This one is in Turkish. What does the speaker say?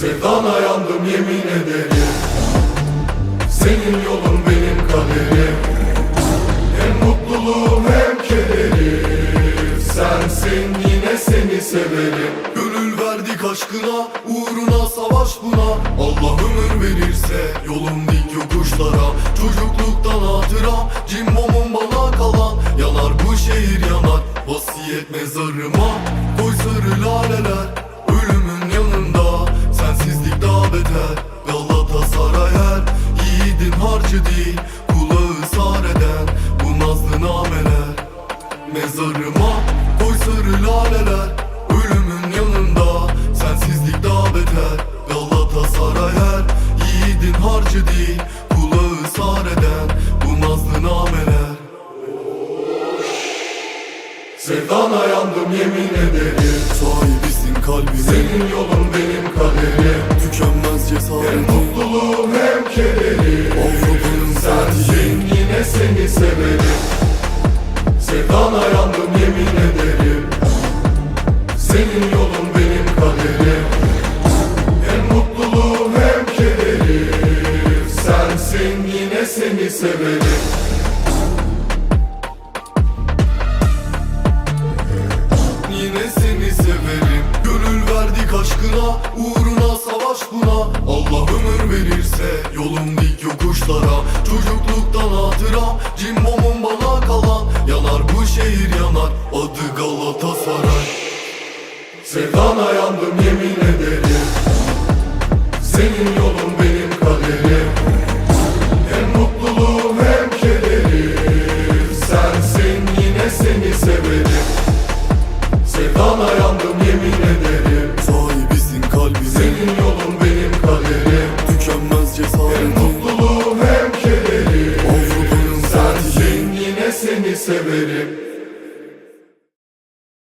Sevdana yandım yemin ederim. Senin yolun benim kaderim. Hem mutluluğum hem kederim. Sensin yine seni severim. Gönül verdik aşkına Uğruna savaş buna. Allah ömür verirse Yolum dik yokuşlara. Çocukluktan hatıram Cimbomum bana kalan. Yanar bu şehir yanar Vasiyet mezarıma Harcı değil Kulağı sar eden Bu nazlı nameler. Sevdana yandım yemin ederim. Sahibisin kalbimin Senin yolun benim kaderim. Tükenmez Hem cesaretim mutluluğum hem kederim Avrupa'nın Sensin yine seni severim. Sevdana yandım yemin ederim. Senin severim Yine seni severim. Gönül verdik aşkına Uğruna savaş buna. Allah ömür verirse Yolum dik yokuşlara. Çocukluktan hatıram Cimbomum bana kalan. Yanar bu şehir yanar Adı Galatasaray. Sevdana yandım yemin ederim. Senin yolun benim kaderim severim Sevdana yandım yemin ederim. Sahibisin kalbimin Senin yolun benim kaderim. Tükenmez Hem cesaretim mutluluğum hem kederim. Avrupa'nın Sensin yine seni severim